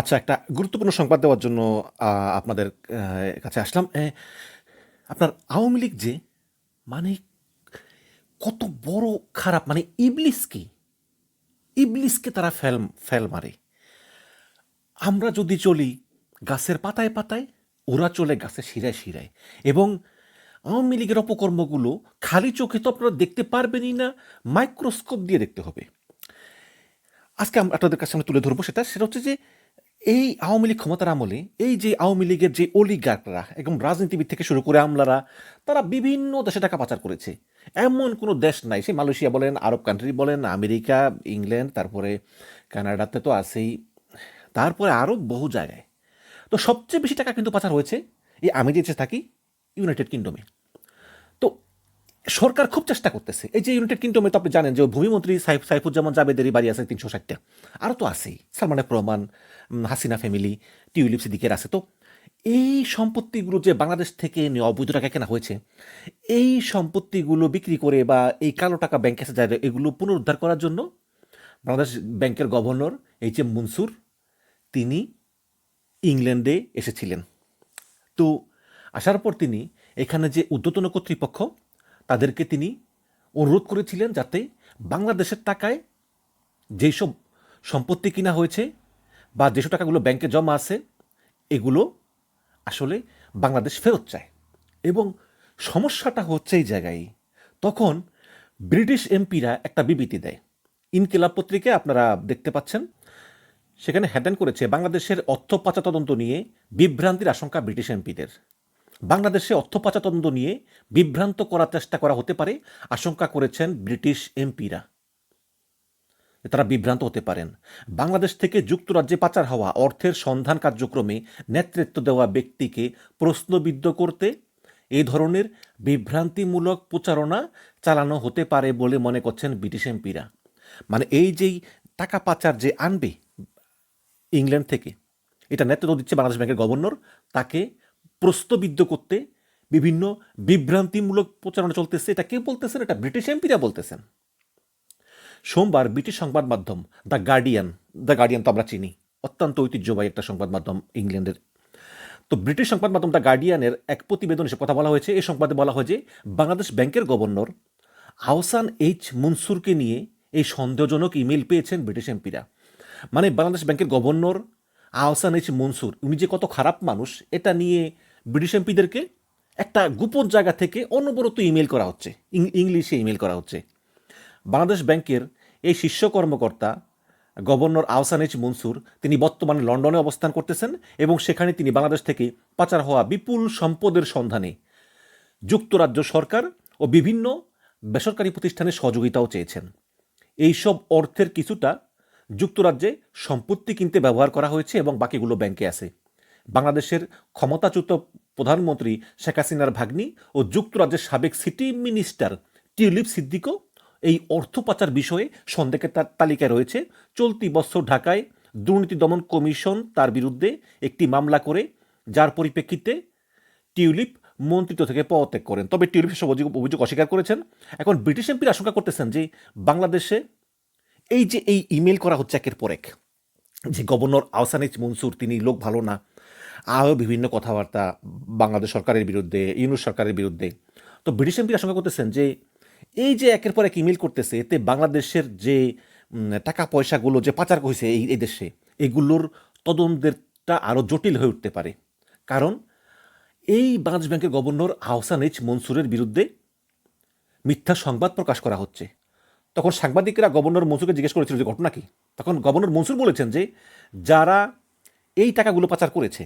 আচ্ছা একটা গুরুত্বপূর্ণ সংবাদ দেওয়ার জন্য আপনাদের কাছে আসলাম। আপনার আওয়ামী লীগ যে মানে কত বড় খারাপ মানে ইবলিসকে ইবলিসকে তারা ফেল ফেল মারে। আমরা যদি চলি গাছের পাতায় পাতায়, ওরা চলে গাছের শিরায় শিরায়। এবং আওয়ামী লীগের অপকর্মগুলো খালি চোখে তো আপনারা দেখতে পারবেনই না, মাইক্রোস্কোপ দিয়ে দেখতে হবে। আজকে আমরা আপনাদের কাছে আমরা তুলে ধরবো সেটা সেটা হচ্ছে যে এই আওয়ামী লীগ ক্ষমতার আমলে, এই যে আওয়ামী লীগের যে অলিগাররা এবং রাজনীতিবিদ থেকে শুরু করে আমলারা, তারা বিভিন্ন দেশে টাকা পাচার করেছে। এমন কোনো দেশ নাই সে মালয়েশিয়া বলেন, আরব কান্ট্রি বলেন, আমেরিকা, ইংল্যান্ড, তারপরে কানাডাতে তো আছেই, তারপরে আরও বহু জায়গায়। তো সবচেয়ে বেশি টাকা কিন্তু পাচার হয়েছে এই আমি যেতে থাকি ইউনাইটেড কিংডমে সরকার খুব চেষ্টা করতেছে। এই যে ইউনাইটেড কিংডমে তো আপনি জানেন যে ভূমিমন্ত্রী সাইফ সাইফুজ্জামান জাবেদেরই বাড়ি আছে তিনশো ষাটটা। আরও তো আছেই। সালমান রহমান হাসিনা ফ্যামিলি টিউলিপ সিদ্দিকের আছে। তো এই সম্পত্তিগুলো যে বাংলাদেশ থেকে অবৈধ টাকা কেনা হয়েছে, এই সম্পত্তিগুলো বিক্রি করে বা এই কালো টাকা ব্যাংকে যায়, এগুলো পুনরুদ্ধার করার জন্য বাংলাদেশ ব্যাংকের গভর্নর এইচ এম মনসুর, তিনি ইংল্যান্ডে এসেছিলেন। তো আসার পর তিনি এখানে যে উদ্যতন কর্তৃপক্ষ তাদেরকে তিনি অনুরোধ করেছিলেন যাতে বাংলাদেশের টাকায় যেসব সম্পত্তি কিনা হয়েছে বা যেসব টাকাগুলো ব্যাংকে জমা আছে, এগুলো আসলে বাংলাদেশ ফেরত চায়। এবং সমস্যাটা হচ্ছে এই জায়গায়, তখন ব্রিটিশ এমপিরা একটা বিবৃতি দেয়। ইনকিলাব পত্রিকায় আপনারা দেখতে পাচ্ছেন, সেখানে হেডলাইন করেছে, বাংলাদেশের অর্থ পাচার তদন্ত নিয়ে বিভ্রান্তির আশঙ্কা ব্রিটিশ এমপিদের। বাংলাদেশে অর্থ পাচার তদন্ত নিয়ে বিভ্রান্ত করার চেষ্টা করা হতে পারে, আশঙ্কা করেছেন ব্রিটিশ এমপিরা। তারা বিভ্রান্ত হতে পারেন। বাংলাদেশ থেকে যুক্তরাজ্যে পাচার হওয়া অর্থের সন্ধান কার্যক্রমে নেতৃত্ব দেওয়া ব্যক্তিকে প্রশ্নবিদ্ধ করতে এই ধরনের বিভ্রান্তিমূলক প্রচারণা চালানো হতে পারে বলে মনে করছেন ব্রিটিশ এমপিরা। মানে এই যেই টাকা পাচার যে আনবে ইংল্যান্ড থেকে, এটা নেতৃত্ব দিচ্ছে বাংলাদেশ ব্যাংকের গভর্নর, তাকে প্রশ্নবিদ্ধ করতে বিভিন্ন বিভ্রান্তিমূলক প্রচারণা চলতেছে। এটা কে বলতেছেন? এটা ব্রিটিশ এমপিরা বলতেছেন। সোমবার ব্রিটিশ সংবাদ মাধ্যম দ্য গার্ডিয়ান দ্য গার্ডিয়ান তো আমরা চিনি, অত্যন্ত ঐতিহ্যবাহী একটা সংবাদ মাধ্যম ইংল্যান্ডের। তো ব্রিটিশ সংবাদ মাধ্যম দ্য গার্ডিয়ানের এক প্রতিবেদন এসে কথা বলা হয়েছে। এই সংবাদে বলা হয় যে বাংলাদেশ ব্যাংকের গভর্নর আহসান এইচ মনসুরকে নিয়ে এই সন্দেহজনক ইমেল পেয়েছেন ব্রিটিশ এমপিরা। মানে বাংলাদেশ ব্যাংকের গভর্নর আহসান এইচ মনসুর, উনি যে কত খারাপ মানুষ, এটা নিয়ে ব্রিটিশ এমপিদেরকে একটা গোপন জায়গা থেকে অনবরত ইমেল করা হচ্ছে ইংলিশে ইমেল করা হচ্ছে। বাংলাদেশ ব্যাংকের এই শীর্ষ কর্মকর্তা গভর্নর আহসান এইচ মনসুর, তিনি বর্তমানে লন্ডনে অবস্থান করতেছেন এবং সেখানে তিনি বাংলাদেশ থেকে পাচার হওয়া বিপুল সম্পদের সন্ধানে যুক্তরাজ্য সরকার ও বিভিন্ন বেসরকারি প্রতিষ্ঠানের সহযোগিতাও চেয়েছেন। এইসব অর্থের কিছুটা যুক্তরাজ্যে সম্পত্তি কিনতে ব্যবহার করা হয়েছে এবং বাকিগুলো ব্যাংকে আছে। বাংলাদেশের ক্ষমতাচ্যুত প্রধানমন্ত্রী শেখ হাসিনার ভাগ্নি ও যুক্তরাজ্যের সাবেক সিটি মিনিস্টার টিউলিপ সিদ্দিকও এই অর্থ পাচার বিষয়ে সন্দেহের তা- তালিকায় রয়েছে। চলতি বছর ঢাকায় দুর্নীতি দমন কমিশন তার বিরুদ্ধে একটি মামলা করে, যার পরিপ্রেক্ষিতে টিউলিপ মন্ত্রিত্ব থেকে পদত্যাগ করেন। তবে টিউলিপ সেসব অভিযোগ- অস্বীকার করেছেন। এখন ব্রিটিশ এমপির আশঙ্কা করতেছেন যে বাংলাদেশে এই যে এই ইমেল করা হচ্ছে একের পর এক, যে গভর্নর আহসানিজ মনসুর, তিনি লোক ভালো না আরও বিভিন্ন কথাবার্তা বাংলাদেশ সরকারের বিরুদ্ধে, ইউনুস সরকারের বিরুদ্ধে। তো ব্রিটিশ এমপি আশঙ্কা করতেছেন যে, এই যে একের পর এক ইমেল করতেছে, এতে বাংলাদেশের যে টাকা পয়সাগুলো যে পাচার হয়েছে এই এই দেশে, এগুলোর তদন্তেরটা আরও জটিল হয়ে উঠতে পারে। কারণ, এই বাংলাদেশ ব্যাংকের গভর্নর আহসান এইচ মনসুরের বিরুদ্ধে মিথ্যা সংবাদ প্রকাশ করা হচ্ছে। তখন সাংবাদিকরা গভর্নর মনসুরকে জিজ্ঞেস করেছিল যে, ঘটনা কি? তখন গভর্নর মনসুর বলেছেন যে, যারা এই টাকাগুলো পাচার করেছে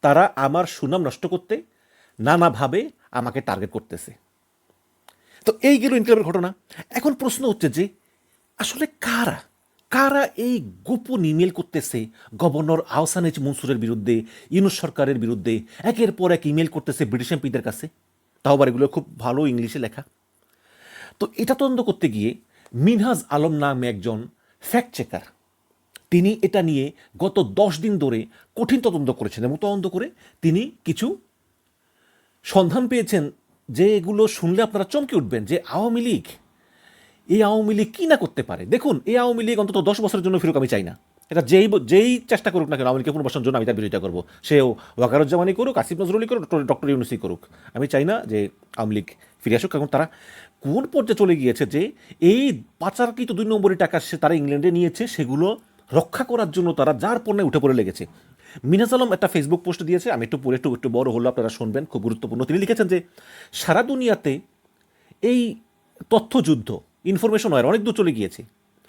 তারা আমার সুনাম নষ্ট করতে নানাভাবে আমাকে টার্গেট করতেছে। তো এই গেল ইনকলাবের ঘটনা। এখন প্রশ্ন হচ্ছে যে, আসলে কারা? কারা এই গোপন ইমেল করতেছে গভর্নর আহসান এইচ মনসুরের বিরুদ্ধে, ইউনুস সরকারের বিরুদ্ধে, একের পর এক ইমেল করতেছে ব্রিটিশ এমপিদের কাছে? তাও আবার এগুলো খুব ভালো ইংলিশে লেখা। তো এটা তদন্ত করতে গিয়ে মিনহাজ আলম নামে একজন ফ্যাক্ট চেকার তিনি এটা নিয়ে গত দশ দিন ধরে কঠিন তদন্ত করেছেন এবং তদন্ত করে তিনি কিছু সন্ধান পেয়েছেন যে এগুলো শুনলে আপনারা চমকে উঠবেন যে আওয়ামী লীগ, এই আওয়ামী লীগ কী না করতে পারে? দেখুন, এই আওয়ামী লীগ অন্তত দশ বছরের জন্য ফিরুক, আমি চাই না। এটা যেই যেই চেষ্টা করুক না কেন, আওয়ামী লীগকে পুনর্বাসনের জন্য আমি তার বিরোধিতা করব। সেও ওয়াকারুজ্জামানই করুক, আসিফ নজরুলই করুক, ডক্টর ইউনুসই করুক। আমি চাই না যে আওয়ামী লীগ ফিরে আসুক, কারণ তারা কোন পর্যায়ে চলে গিয়েছে যে এই পাচারকৃত দুই নম্বরের টাকা সে তারা ইংল্যান্ডে নিয়েছে, সেগুলো রক্ষা করার জন্য তারা যার পণ্যে উঠে পড়ে লেগেছে। মিনাজ আলম একটা ফেসবুক পোস্ট দিয়েছে, আমি একটু পরে একটু একটু বড় হলো আপনারা শুনবেন, খুব গুরুত্বপূর্ণ। তিনি লিখেছেন যে, সারা দুনিয়াতে এই তথ্যযুদ্ধ ইনফরমেশন হয় অনেক দূর চলে গিয়েছে।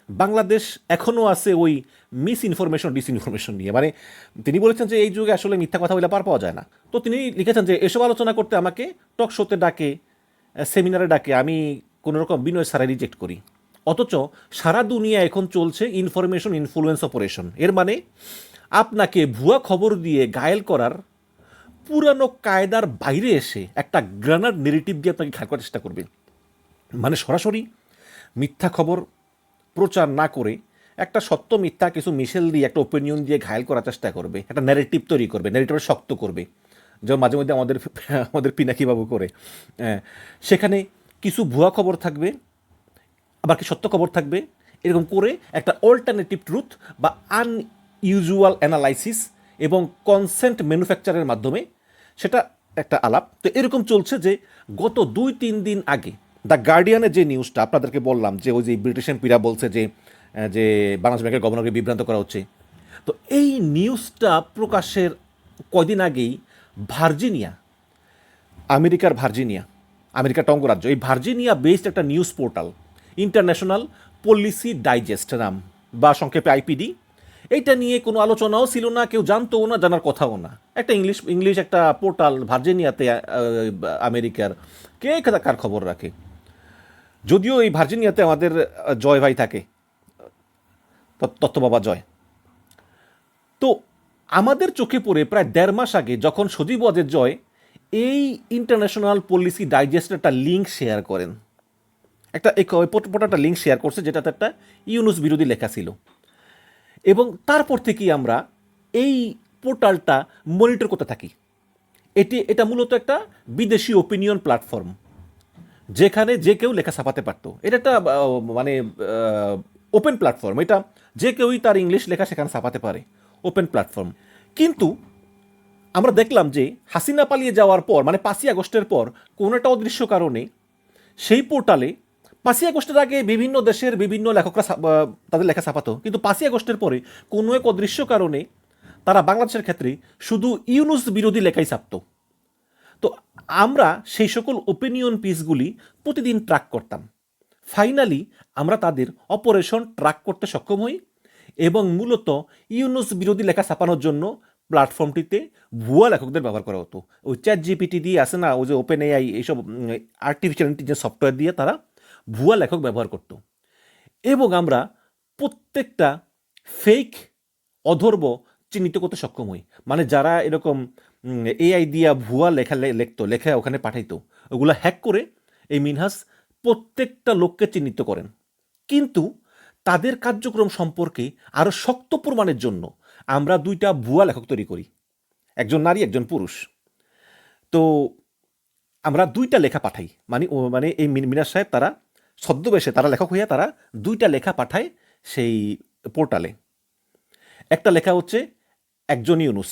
বাংলাদেশ এখনও আছে ওই মিস ইনফরমেশন ডিস ইনফরমেশন নিয়ে। মানে তিনি বলেছেন যে, এই যুগে আসলে মিথ্যা কথা বলে পার পাওয়া যায় না। তো তিনি লিখেছেন যে, এসব আলোচনা করতে আমাকে টক শোতে ডাকে সেমিনারে ডাকে, আমি কোনোরকম বিনয় সারা রিজেক্ট করি। অথচ সারা দুনিয়া এখন চলছে ইনফরমেশন ইনফ্লুয়েন্স অপারেশন এর মানে আপনাকে ভুয়া খবর দিয়ে ঘায়েল করার পুরানো কায়দার বাইরে এসে একটা গ্রানার নেগেটিভ দিয়ে আপনাকে ঘাট করার চেষ্টা করবে। মানে সরাসরি মিথ্যা খবর প্রচার না করে একটা সত্য মিথ্যা কিছু মিশেল দিয়ে একটা ওপিনিয়ন দিয়ে ঘায়ল করার চেষ্টা করবে। একটা ন্যারেটিভ তৈরি করবে ন্যারেটিভটা শক্ত করবে। যেমন মাঝে মধ্যে আমাদের আমাদের পিনাকিবাবু করে। হ্যাঁ, সেখানে কিছু ভুয়া খবর থাকবে আবার কি সত্য খবর থাকবে? এরকম করে একটা অল্টারনেটিভ ট্রুথ বা আনইউজুয়াল অ্যানালাইসিস এবং কনসেন্ট ম্যানুফ্যাকচারের মাধ্যমে সেটা একটা আলাপ। তো এরকম চলছে যে গত দুই তিন দিন আগে দ্য গার্ডিয়ানের যে নিউজটা আপনাদেরকে বললাম যে ওই যে ব্রিটিশ এমপিরা বলছে যে যে বাংলাদেশ ব্যাংকের গভর্নরকে বিভ্রান্ত করা হচ্ছে। তো এই নিউজটা প্রকাশের কয়দিন আগেই ভার্জিনিয়া, আমেরিকার ভার্জিনিয়া, আমেরিকার টঙ্গরাজ্য, এই ভার্জিনিয়া বেসড একটা news portal International Policy Digest নাম বা সংক্ষেপে আইপিডি। এইটা নিয়ে কোনো আলোচনাও ছিল না, কেউ জানতোও না, জানার কথাও না। একটা ইংলিশ ইংলিশ একটা পোর্টাল ভার্জিনিয়াতে আমেরিকার। কে কার খবর রাখে? যদিও এই ভার্জিনিয়াতে আমাদের জয় ভাই থাকে তত- তত্ত্ব বাবা জয়। তো আমাদের চোখে পড়ে প্রায় দেড় মাস আগে যখন সজীব ওয়াজের জয় এই ইন্টারন্যাশনাল পলিসি ডাইজেস্টের একটা লিঙ্ক শেয়ার করেন। একটা একটা লিঙ্ক শেয়ার করছে, যেটাতে একটা ইউনুস বিরোধী লেখা ছিল। এবং তারপর থেকেই আমরা এই পোর্টালটা মনিটর করতে থাকি। এটি, এটা মূলত একটা বিদেশি ওপিনিয়ন প্ল্যাটফর্ম যেখানে যে কেউ লেখা ছাপাতে পারতো। এটা একটা মানে ওপেন প্ল্যাটফর্ম এটা যে কেউই তার ইংলিশ লেখা সেখানে ছাপাতে পারে ওপেন প্ল্যাটফর্ম কিন্তু আমরা দেখলাম যে হাসিনা পালিয়ে যাওয়ার পর মানে পাঁচই আগস্টের পর, কোনো একটা অদৃশ্য কারণে সেই পোর্টালে পাঁচই আগস্টের আগে বিভিন্ন দেশের বিভিন্ন লেখকরা তাদের লেখা ছাপাতো। কিন্তু পাঁচই আগস্টের পরে কোনো এক অদৃশ্য কারণে তারা বাংলাদেশের ক্ষেত্রে শুধু ইউনুস বিরোধী লেখাই ছাপতো। তো আমরা সেই সকল ওপিনিয়ন পিসগুলি প্রতিদিন ট্র্যাক করতাম। ফাইনালি আমরা তাদের অপারেশন ট্র্যাক করতে সক্ষম হই এবং মূলত ইউনুস বিরোধী লেখা ছাপানোর জন্য প্ল্যাটফর্মটিতে ভুয়া লেখকদের ব্যবহার করা হতো। ওই চ্যাট জিপিটি দিয়ে আসে না, ওই যে ওপেন এআই এইসব আর্টিফিশিয়াল ইন্টেলিজেন্স সফটওয়্যার দিয়ে তারা ভুয়া লেখক ব্যবহার করতো। এবং আমরা প্রত্যেকটা ফেক অধর্ব চিহ্নিত করতে সক্ষম হই। মানে যারা এরকম এআই দিয়া ভুয়া লেখা লিখতো, লেখা ওখানে পাঠাইতো, ওগুলো হ্যাক করে এই মিনহাস প্রত্যেকটা লোককে চিহ্নিত করেন। কিন্তু তাদের কার্যক্রম সম্পর্কে আরও শক্ত প্রমাণের জন্য আমরা দুইটা ভুয়া লেখক তৈরি করি। একজন নারী, একজন পুরুষ। তো আমরা দুইটা লেখা পাঠাই। মানে মানে এই মিন- মিনার সাহেব তারা ছদ্মবেশে তারা লেখক হইয়া তারা দুইটা লেখা পাঠায় সেই পোর্টালে। একটা লেখা হচ্ছে একজন ইউনুস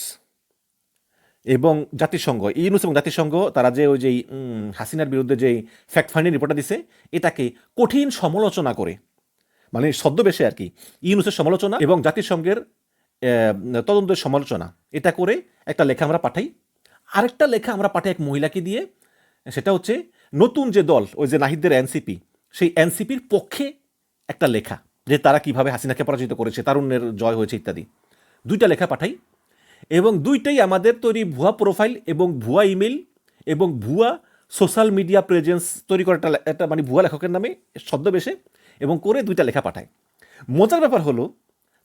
এবং জাতিসংঘ। ইউনুস এবং জাতিসংঘ তারা যে ওই যে উম, হাসিনার বিরুদ্ধে যে ফ্যাক্ট ফাইন্ডিং রিপোর্টটা দিছে এটাকে কঠিন সমালোচনা করে। মানে ছদ্মবেশে আর কি ইউনুসের সমালোচনা এবং জাতিসংঘের তদন্তের সমালোচনা। এটা করে একটা লেখা আমরা পাঠাই। আরেকটা লেখা আমরা পাঠাই এক মহিলাকে দিয়ে সেটা হচ্ছে নতুন যে দল ওই যে নাহিদদের এনসিপি সেই এনসিপির পক্ষে একটা লেখা যে তারা কীভাবে হাসিনাকে পরাজিত করেছে, তারুণ্যের জয় হয়েছে ইত্যাদি। দুইটা লেখা পাঠাই এবং দুইটাই আমাদের তৈরি ভুয়া প্রোফাইল এবং ভুয়া ইমেল এবং ভুয়া সোশ্যাল মিডিয়া প্রেজেন্স তৈরি করা একটা একটা মানে ভুয়া লেখকের নামে ছদ্মবেশে এবং করে দুইটা লেখা পাঠায় মজার ব্যাপার হলো,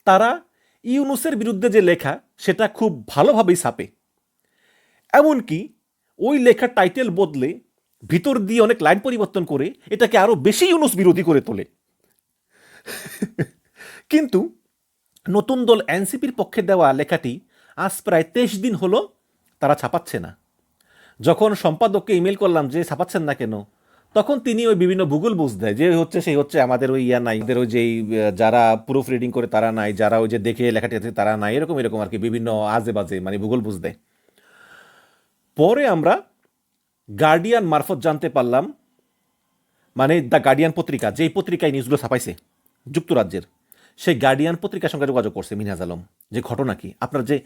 তারা ইউনুসের বিরুদ্ধে যে লেখা, সেটা খুব ভালোভাবেই ছাপে। এমনকি ওই লেখার টাইটেল বদলে ভিতর দিয়ে অনেক লাইন পরিবর্তন করে এটাকে আরও বেশি ইউনুস বিরোধী করে তোলে। কিন্তু নতুন দল এনসিপির পক্ষে দেওয়া লেখাটি আজ প্রায় তেইশ দিন হলো তারা ছাপাচ্ছে না। যখন সম্পাদককে ইমেল করলাম যে ছাপাচ্ছেন না কেন, তখন তিনি ওই বিভিন্ন ভূগোল বুঝ দেয় যে হচ্ছে সেই হচ্ছে আমাদের ওই ইয়া নাই আমাদের ওই যে যারা প্রুফ রিডিং করে তারা নাই, যারা ওই যে দেখে লেখাটি আছে তারা নাই, এরকম এরকম আর কি বিভিন্ন আজে বাজে মানে ভূগোল বুঝ দেয়। পরে আমরা গার্ডিয়ান মারফত জানতে পারলাম মানে দ্য গার্ডিয়ান পত্রিকা, যেই পত্রিকায় নিউজগুলো ছাপাইছে যুক্তরাজ্যের, সেই গার্ডিয়ান পত্রিকার সঙ্গে যোগাযোগ করছে মিনহাজ আলম। যে ঘটনা কি? আপনার যে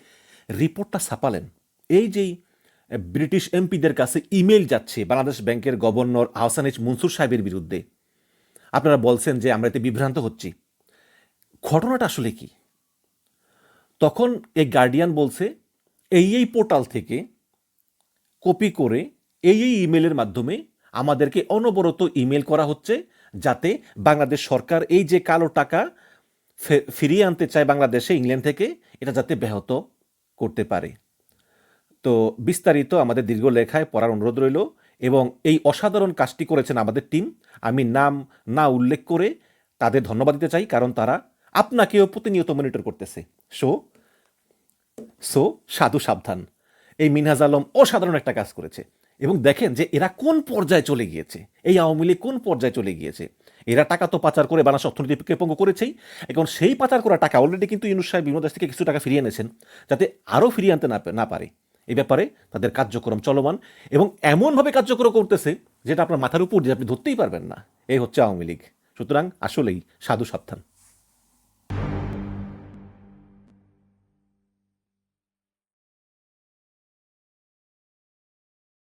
রিপোর্টটা ছাপালেন, এই যেই ব্রিটিশ এমপিদের কাছে ইমেল যাচ্ছে বাংলাদেশ ব্যাংকের গভর্নর আহসান এইচ মনসুর সাহেবের বিরুদ্ধে, আপনারা বলছেন যে আমরা এতে বিভ্রান্ত হচ্ছি। ঘটনাটা আসলে কি? তখন এই গার্ডিয়ান বলছে, এই এই পোর্টাল থেকে কপি করে এই এই ইমেলের মাধ্যমে আমাদেরকে অনবরত ইমেল করা হচ্ছে যাতে বাংলাদেশ সরকার এই যে কালো টাকা ফিরিয়ে আনতে চায় বাংলাদেশে, ইংল্যান্ড থেকে, এটা যাতে ব্যাহত করতে পারে। তো বিস্তারিত আমাদের দীর্ঘ লেখায় পড়ার অনুরোধ রইল এবং এই অসাধারণ কাজটি করেছেন আমাদের টিম। আমি নাম না উল্লেখ করে তাদের ধন্যবাদ দিতে চাই, কারণ তারা আপনাকেও প্রতিনিয়ত মনিটর করতেছে। সো সো, সাধু সাবধান। এই মিনহাজ আলম অসাধারণ একটা কাজ করেছে। এবং দেখেন যে এরা কোন পর্যায়ে চলে গিয়েছে? এই আওয়ামী লীগ কোন পর্যায়ে চলে গিয়েছে? এরা টাকা তো পাচার করে বাংলাদেশ অর্থনীতিকে পঙ্গু করেছেই। এখন সেই পাচার করা টাকা অলরেডি কিন্তু ইউনুস সাহেব বিভিন্ন দেশ থেকে কিছু টাকা ফিরিয়ে এনেছেন, যাতে আরও ফিরিয়ে আনতে না পারে। এই ব্যাপারে তাদের কার্যক্রম চলমান এবং এমনভাবে কার্যক্রম করতেছে যেটা আপনার মাথার উপর দিয়ে আপনি ধরতেই পারবেন না। এই হচ্ছে আওয়ামী লীগ। সুতরাং আসলেই সাধু সাবধান।